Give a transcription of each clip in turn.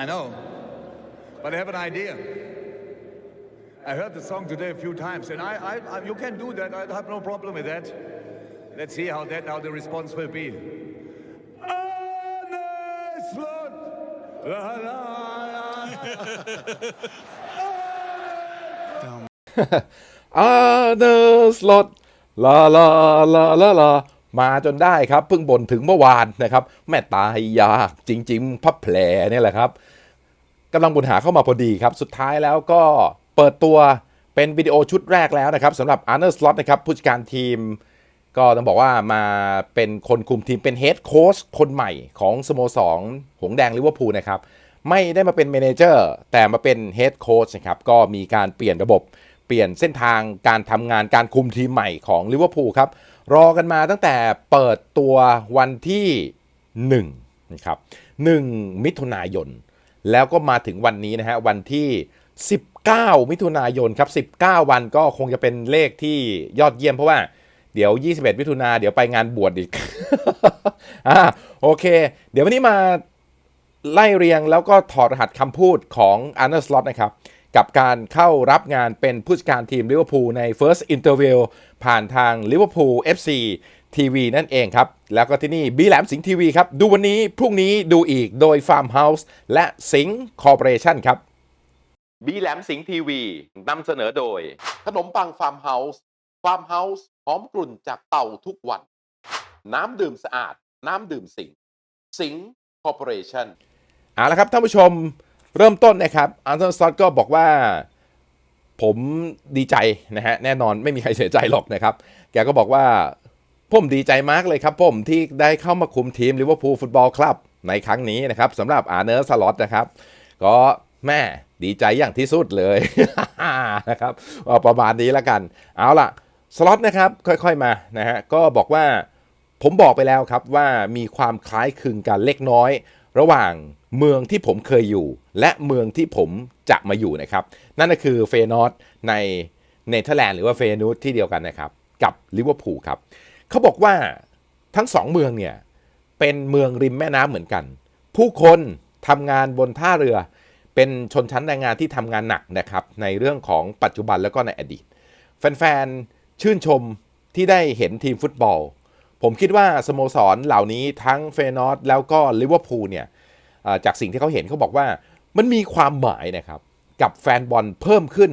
I know. But I have an idea. I heard the song today a few times, and I, I, I you can do that. I have no problem with that. Let's see how that how the response will be. Arne Slot. La, la, la. อาเนสลอตลาลาลาลาลามาจนได้ครับ เพิ่งบ่นถึงเมื่อวานนะครับ แม่ตายยากจริง ๆพับแผลนี่แหละครับ กำลังบุญหาเข้ามาพอดีครับ สุดท้ายแล้วก็เปิดตัวเป็นวิดีโอชุดแรกแล้วนะครับสำหรับอาร์เนอร์สลอตนะครับผู้จัดการทีม ก็ต้องบอกว่ามาเป็นคนคุมทีมเป็นเฮดโค้ชคนใหม่ของสโมสรหงสแดงลิเวอร์พูลนะครับ ไม่ได้มาเป็นเมนเจอร์แต่มาเป็นเฮดโค้ชนะครับ ก็มีการเปลี่ยนระบบเปลี่ยนเส้นทางการทำงานการคุมทีมใหม่ของลิเวอร์พูลครับรอกันมาตั้งแต่เปิดตัววันที่1นะครับ1มิถุนายน แล้วก็มาถึงวันนี้นะฮะวันที่ 19 มิถุนายนครับ 19 วันก็คงจะเป็นเลขที่ยอดเยี่ยมเพราะว่าเดี๋ยว 21มิถุนาเดี๋ยวไปงานบวชอีกอ่าโอเค เดี๋ยววันนี้มาไล่เรียงแล้วก็ถอดรหัสคำพูดของอันเดอร์สล็อตนะครับกับการเข้ารับงานเป็นผู้จัดการทีมลิเวอร์พูลใน First Interview ผ่านทาง Liverpool FC TV นั่นเองครับ แล้วก็ที่นี่บีแหลมสิงห์ทีวีครับ ดูวันนี้พรุ่งนี้ดูอีกโดย Farmhouse และสิงห์คอร์ปอเรชั่นครับบีแหลมสิงห์ทีวีนำเสนอโดย ขนมปัง Farmhouse Farmhouse หอมกลุ่นจากเต่าทุกวัน น้ำดื่มสะอาด น้ำดื่มสิงห์สิงห์คอร์ปอเรชั่นเอาละครับท่านผู้ชมเริ่มต้นนะครับอันเทอร์สตก็บอกว่าผมดีใจนะฮะแน่นอนไม่มีใครเสียใจหรอกนะครับ แกก็บอกว่า ผมดีใจมากเลยครับผมที่ได้เข้ามาคุมทีมลิเวอร์พูลฟุตบอลคลับในครั้งนี้นะครับสำหรับอาร์เนอร์สล็อตนะครับ ก็แม่ดีใจอย่างที่สุดเลยนะครับประมาณนี้แล้วกัน เอาล่ะสล็อตนะครับค่อยๆมานะฮะก็บอกว่าผมบอกไปแล้วครับว่ามีความคล้ายคลึงกันเล็กน้อย ระหว่างเมืองที่ผมเคยอยู่ และเมืองที่ผมจะมาอยู่นะครับ นั่นก็คือเฟนอร์ในเนเธอร์แลนด์หรือว่าเฟนูตที่เดียวกันนะครับ กับลิเวอร์พูลครับ เขาบอกว่าทั้งสองเมืองเนี่ยเป็นเมืองริมแม่น้ำเหมือนกัน ผู้คนทำงานบนท่าเรือ เป็นชนชั้นแรงงานที่ทำงานหนักนะครับ ในเรื่องของปัจจุบันแล้วก็ในอดีต แฟนๆ ชื่นชมที่ได้เห็นทีมฟุตบอล ผมคิดว่าสโมสรเหล่านี้ทั้งเฟนอร์แล้วก็ลิเวอร์พูลเนี่ยจากสิ่งที่เขาเห็นเขาบอกว่ามันมีความหมายนะครับกับแฟนบอลเพิ่มขึ้น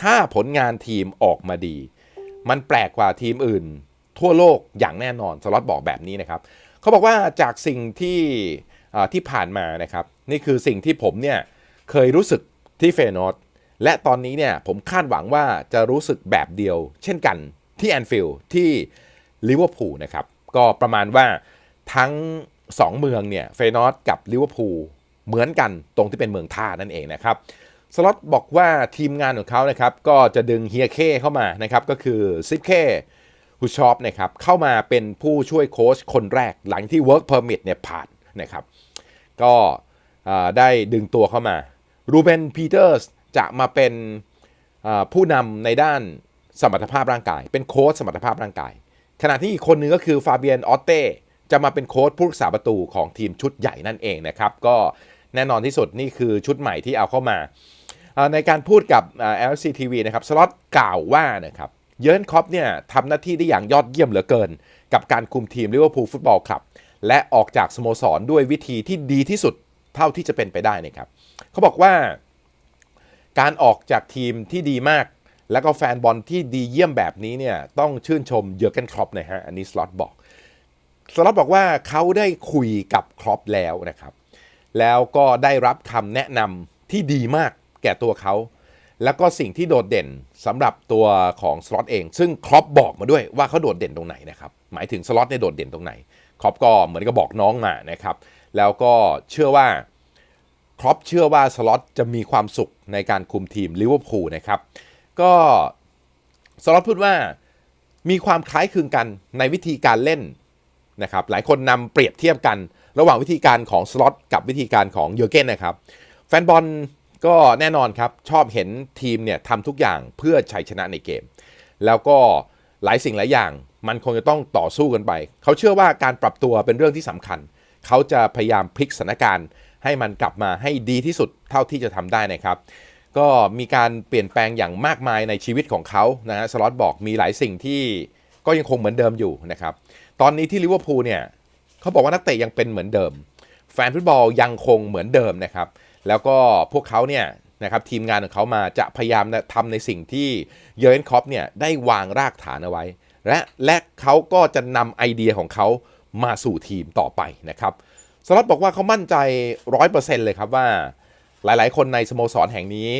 ถ้าผลงานทีมออกมาดี มันแปลกกว่าทีมอื่น ทั่วโลกอย่างแน่นอนสล็อตบอกแบบนี้นะครับเขาบอกว่าจากสิ่งที่ที่ผ่านมานะครับ นี่คือสิ่งที่ผมเนี่ยเคยรู้สึกที่เฟนอร์และตอนนี้เนี่ยผมคาดหวังว่าจะรู้สึกแบบเดียว เช่นกันที่แอนฟิลด์ที่ลิเวอร์พูลนะครับ ก็ประมาณว่าทั้ง 2 เมืองเนี่ยเฟนอร์กับลิเวอร์พูลเหมือนกันตรงที่เป็นเมืองท่านั่นเองนะครับสล็อตบอกว่าทีมงานของเขานะครับก็จะดึงเฮียเคเข้ามานะครับก็คือซิปเค ฮูชอปนะครับเข้ามาเป็นผู้ช่วยโค้ชคนแรกหลังที่ Work Permit เนี่ยผ่านนะครับก็ได้ดึงตัวเข้ามารูเบนพีเตอร์สจะมาเป็นผู้นำในด้านสมรรถภาพร่างกาย เป็นโค้ชสมรรถภาพร่างกาย ขณะที่อีกคนหนึงก็คือฟาเบียนออตเต้จะมาเป็นโค้ชผู้รักษาประตูของทีมชุดใหญ่นั่นเองนะครับ ก็แน่นอนที่สุดนี่คือชุดใหม่ที่เอาเข้ามา ในการพูดกับ LCTV นะครับสล็อตกล่าวว่านะครับ เยิร์นคอปเนี่ยทำหน้าที่ได้อย่างยอดเยี่ยมเหลือเกิน กับการคุมทีมลิเวอร์พูลฟุตบอลคลับ และออกจากสโมสรด้วยวิธีที่ดีที่สุดเท่าที่จะเป็นไปได้นะครับเขาบอกว่า การออกจากทีมที่ดีมาก แล้วก็แฟนบอลที่ดีเยี่ยมแบบนี้เนี่ยต้องชื่นชมเยอร์เกนครอปนะฮะอันนี้สล็อตบอกสล็อตบอกว่าเขาได้คุยกับครอปแล้วนะครับแล้วก็ได้รับคำแนะนำที่ดีมากแก่ตัวเขา แล้วก็สิ่งที่โดดเด่นสำหรับตัวของสล็อตเอง ซึ่งครอปบอกมาด้วยว่าเขาโดดเด่นตรงไหนนะครับ หมายถึงสล็อตเนี่ยโดดเด่นตรงไหนครอปก็เหมือนกับบอกน้องมานะครับ แล้วก็เชื่อว่าครอปเชื่อว่าสล็อตจะมีความสุขในการคุมทีมลิเวอร์พูลนะครับ ก็สล็อตพูดว่ามีความคล้ายคลึงกันในวิธีการเล่นนะครับ หลายคนนำเปรียบเทียบกัน ระหว่างวิธีการของสล็อตกับวิธีการของเยอร์เกนนะครับ แฟนบอล ก็แน่นอนครับชอบเห็นทีมเนี่ยทำทุกอย่างเพื่อชัยชนะในเกม แล้วก็หลายสิ่งหลายอย่างมันคงจะต้องต่อสู้กันไป เขาเชื่อว่าการปรับตัวเป็นเรื่องที่สำคัญ เขาจะพยายามพลิกสถานการณ์ ให้มันกลับมาให้ดีที่สุดเท่าที่จะทำได้นะครับ ก็มีการเปลี่ยนแปลงอย่างมากมายในชีวิตของเขานะฮะสล็อตบอกมีหลายสิ่งที่ก็ยังคงเหมือนเดิมอยู่นะครับ ตอนนี้ที่ลิเวอร์พูลเนี่ยเขาบอกว่านักเตะยังเป็นเหมือนเดิม แฟนฟุตบอลยังคงเหมือนเดิมนะครับ แล้วก็พวกเขาเนี่ยนะครับทีมงานของเขามาจะพยายามทำในสิ่งที่เยอร์เกนคอปเนี่ยได้วางรากฐานเอาไว้ และและเขาก็จะนำไอเดียของเขามาสู่ทีมต่อไปนะครับสล็อตบอกว่าเขามั่นใจร้อยเปอร์เซ็นต์เลยครับว่า หลายๆ คนในสโมสรแห่งนี้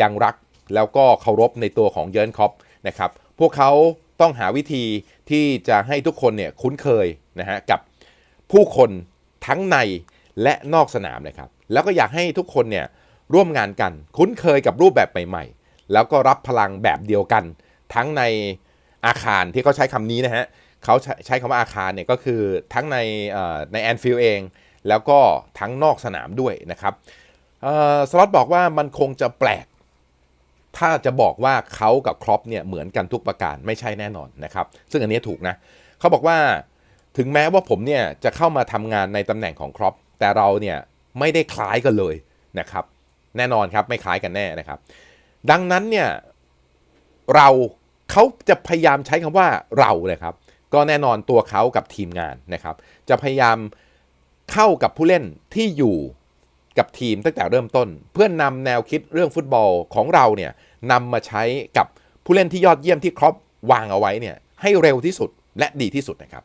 ยังรักแล้วก็เคารพในตัวของเยิร์นคอปนะครับพวกเขาต้องหาวิธีที่จะให้ทุกคนเนี่ยคุ้นเคยนะฮะกับผู้คนทั้งในและนอกสนามนะครับ แล้วก็อยากให้ทุกคนเนี่ยร่วมงานกัน คุ้นเคยกับรูปแบบใหม่ๆ แล้วก็รับพลังแบบเดียวกัน ทั้งในอาคารที่เขาใช้คำนี้นะฮะเขาใช้คำว่าอาคารเนี่ยก็คือทั้งในในแอนฟิลด์เอง แล้วก็ทั้งนอกสนามด้วยนะครับสล็อตบอกว่ามันคงจะแปลก ถ้าจะบอกว่าเขากับครอปเนี่ยเหมือนกันทุกประการไม่ใช่แน่นอนนะครับ ซึ่งอันนี้ถูกนะเขาบอกว่าถึงแม้ว่าผมเนี่ยจะเข้ามาทำงานในตำแหน่งของครอปแต่เราเนี่ย ไม่ได้คล้ายกันเลยนะครับ แน่นอนครับไม่คล้ายกันแน่นะครับ ดังนั้นเนี่ยเราเขาจะพยายามใช้คำว่าเราเลยครับ ก็แน่นอนตัวเขากับทีมงานนะครับ จะพยายามเข้ากับผู้เล่นที่อยู่กับทีมตั้งแต่เริ่มต้น เพื่อนนำแนวคิดเรื่องฟุตบอลของเราเนี่ยนำมาใช้กับผู้เล่นที่ยอดเยี่ยมที่ครอปวางเอาไว้เนี่ยให้เร็วที่สุดและดีที่สุดนะครับ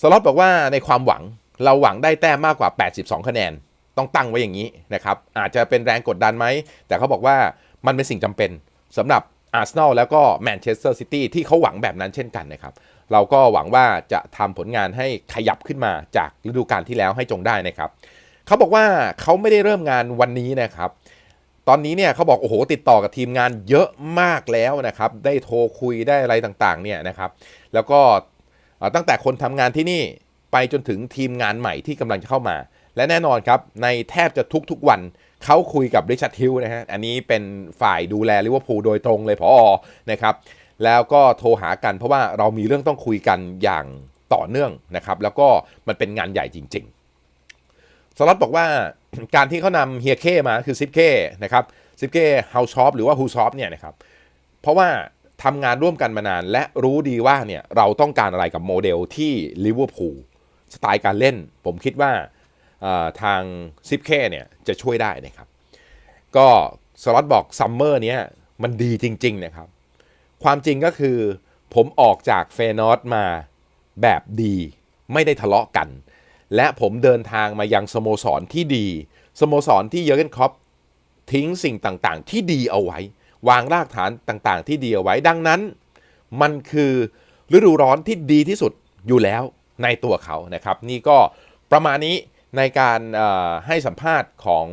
สล็อตบอกว่าในความหวัง เราหวังได้แต้มมากกว่า 82 คะแนน ต้องตั้งไว้อย่างนี้นะครับ อาจจะเป็นแรงกดดันไหม แต่เขาบอกว่ามันเป็นสิ่งจำเป็นสำหรับอาร์เซนอลแล้วก็แมนเชสเตอร์ซิตี้ที่เขาหวังแบบนั้นเช่นกันนะครับ เราก็หวังว่าจะทำผลงานให้ขยับขึ้นมาจากฤดูกาลที่แล้วให้จงได้นะครับเขาบอกว่าเขาไม่ได้เริ่มงานวันนี้นะครับตอนนี้เนี่ยเขาบอกโอ้โหติดต่อกับทีมงานเยอะมากแล้วนะครับ ได้โทรคุยได้อะไรต่างๆเนี่ยนะครับ แล้วก็ตั้งแต่คนทำงานที่นี่ ไปจนถึงทีมงานใหม่ที่กำลังจะเข้ามา และแน่นอนครับ ในแทบจะทุกๆวันเขาคุยกับริชาร์ดฮิลนะฮะ อันนี้เป็นฝ่ายดูแลลิเวอร์พูลโดยตรงเลยพอนะครับ แล้วก็โทรหากันเพราะว่าเรามีเรื่องต้องคุยกันอย่างต่อเนื่องนะครับ แล้วก็มันเป็นงานใหญ่จริงๆสล็อตบอกว่าการที่เขานำเฮียเคมาคือซิปเคนะครับซิปเคเฮาชอปหรือว่าฮูชอปเนี่ยนะครับ เพราะว่าทำงานร่วมกันมานานและรู้ดีว่าเนี่ยเราต้องการอะไรกับโมเดลที่ลิเวอร์พูล สไตล์การเล่น ผมคิดว่าทางซิปเคเนี่ยจะช่วยได้นะครับ ก็สล็อตบอกซัมเมอร์เนี้ยมันดีจริง ๆ นะครับ ความจริงก็คือผมออกจากเฟนอร์มาแบบดีไม่ได้ทะเลาะกัน และผมเดินทางมายังสโมสรที่ดี สโมสรที่เยอร์เกนคอปทิ้งสิ่งต่างๆ ที่ดีเอาไว้ วางรากฐานต่างๆ ที่ดีเอาไว้ดังนั้น มันคือฤดูร้อนที่ดีที่สุดอยู่แล้ว ในตัวเขานะครับ นี่ก็ประมาณนี้ในการให้สัมภาษณ์ของ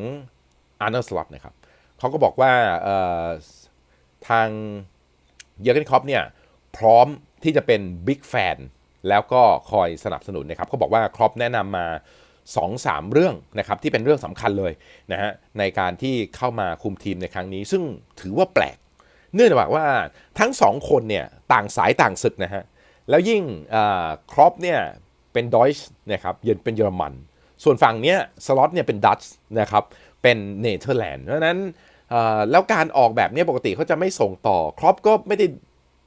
อาร์เนอร์สล็อตนะครับเขาก็บอกว่าทางเยอร์เกนคอปเนี่ยพร้อมที่จะเป็นบิ๊กแฟนแล้วก็คอยสนับสนุนนะครับเขาบอกว่าครอปแนะนำมา 2-3 เรื่องนะครับที่เป็นเรื่องสำคัญเลยนะฮะในการที่เข้ามาคุมทีมในครั้งนี้ ซึ่งถือว่าแปลก เนื่องจากว่าทั้งสองคนเนี่ยต่างสายต่างศึกนะฮะแล้วยิ่งครอปเนี่ย เป็นดอยช์นะครับเยือนเป็นเยอรมัน ส่วนฝั่งเนี้ยสล็อตเนี่ยเป็นดัตช์นะครับเป็นเนเธอร์แลนด์เพราะนั้นแล้วการออกแบบเนี้ยปกติเขาจะไม่ส่งต่อครอปก็ไม่ได้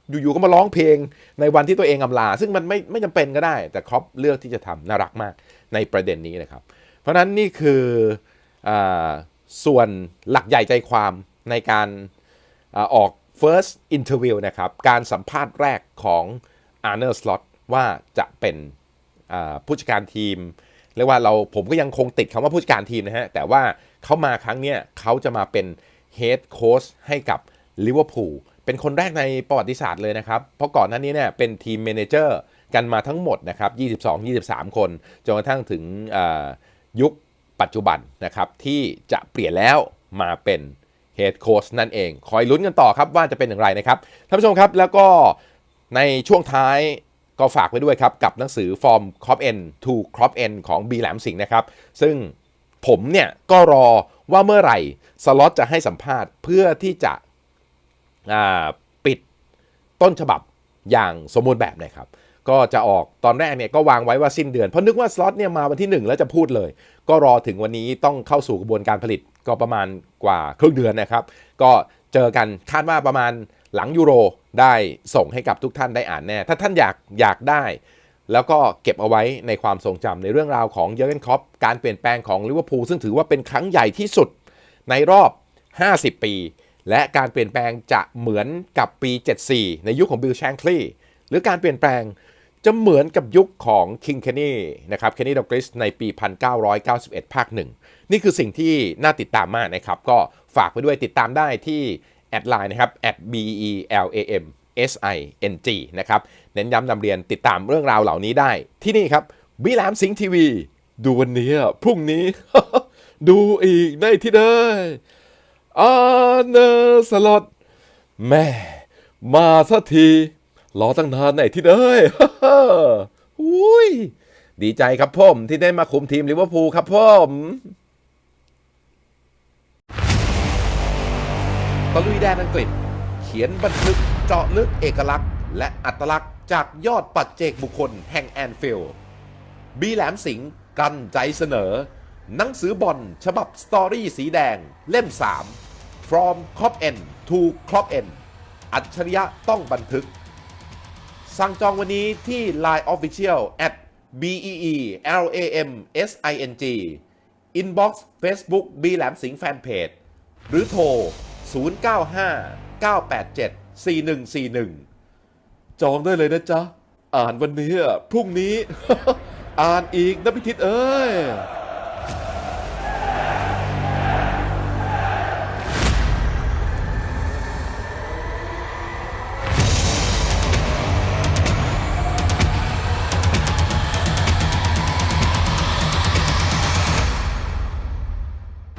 อยู่ๆก็มาร้องเพลงในวันที่ตัวเองอำลา ซึ่งมันไม่ไม่จำเป็นก็ได้ แต่ครอปเลือกที่จะทำน่ารักมากในประเด็นนี้นะครับ เพราะนั้นนี่คืออส่วนหลักใหญ่ใจความในการอออก first interview นะครับ การสัมภาษณ์แรกของ a r n e r Slot ว่าจะเป็น ผู้จัดการทีมเรียกว่าเราผมก็ยังคงติดคำว่าผู้จัดการทีมนะฮะ แต่ว่าเขามาครั้งเนี้ยเขาจะมาเป็น head coach ให้กับลิเวอร์พูลเป็นคนแรกในประวัติศาสตร์เลยนะครับ เพราะก่อนหน้านี้เนี่ยเป็นทีมเมนเจอร์กันมาทั้งหมดนะครับ 22-23 คน จนกระทั่งถึงยุคปัจจุบันนะครับ ที่จะเปลี่ยนแล้วมาเป็นเฮดโค้ชนั่นเอง คอยลุ้นกันต่อครับว่าจะเป็นอย่างไรนะครับ ท่านผู้ชมครับแล้วก็ในช่วงท้าย ก็ฝากไว้ด้วยครับ กับหนังสือ From Crop N to Crop N ของบีแหลมสิงห์นะครับ ซึ่งผมเนี่ยก็รอว่าเมื่อไหร่สล็อตจะให้สัมภาษณ์เพื่อที่จะปิดต้นฉบับอย่างสมบูรณ์แบบนะครับ ก็จะออกตอนแรกเนี่ยก็วางไว้ว่าสิ้นเดือน เพราะนึกว่าสล็อตเนี่ยมาวันที่ 1 แล้วจะพูดเลย ก็รอถึงวันนี้ต้องเข้าสู่กระบวนการผลิตก็ประมาณกว่าครึ่งเดือนนะครับ ก็เจอกันคาดว่าประมาณ หลังยูโรได้ส่งให้กับทุกท่านได้อ่านแน่ ถ้าท่านอยากอยากได้ แล้วก็เก็บเอาไว้ในความทรงจำในเรื่องราวของเยอร์เกนคล็อปการเปลี่ยนแปลงของลิเวอร์พูลซึ่งถือว่าเป็นครั้งใหญ่ที่สุดในรอบ 50 ปี และการเปลี่ยนแปลงจะเหมือนกับปี 74 ในยุคของบิลแชงคลีหรือการเปลี่ยนแปลงจะเหมือนกับยุคของคิงเคนนีนะครับเคนนีดอกริสในปี 1991 ภาคหนึ่ง นี่คือสิ่งที่น่าติดตามมากนะครับ ก็ฝากไปด้วยติดตามได้ที่ แอดไลน์นะครับ b e l a m s i n g นะครับ เน้นย้ำนำเรียนติดตามเรื่องราวเหล่านี้ได้ ที่นี่ครับวิลามสิงห์ทีวี ดูวันนี้ พรุ่งนี้ ดูอีกได้ที่ได้อาเนอร์สลอตแม่มาสักที รอตั้งนานไหนที่ได้อุ้ยดีใจครับผมที่ได้มาคุมทีมลิเวอร์พูลครับผม ลุยแดนอังกฤษ เขียนบันทึกเจาะลึกเอกลักษณ์ และอัตลักษณ์จากยอดปัจเจกบุคคลแห่งแอนฟิลด์บีแหลมสิงห์กันใจเสนอ หนังสือบอลฉบับสตอรี่สีแดงเล่ม 3 From Cop N to Cop N อัจฉริยะต้องบันทึก สั่งจองวันนี้ที่ Line Official at b e e l a m s i n g Inbox Facebook บีแหลมสิงห์แฟนเพจหรือโทร 095 987 4141 จองได้เลยนะจ๊ะ อ่านวันนี้พรุ่งนี้ อ่านอีกนะพิทิศเอ้ย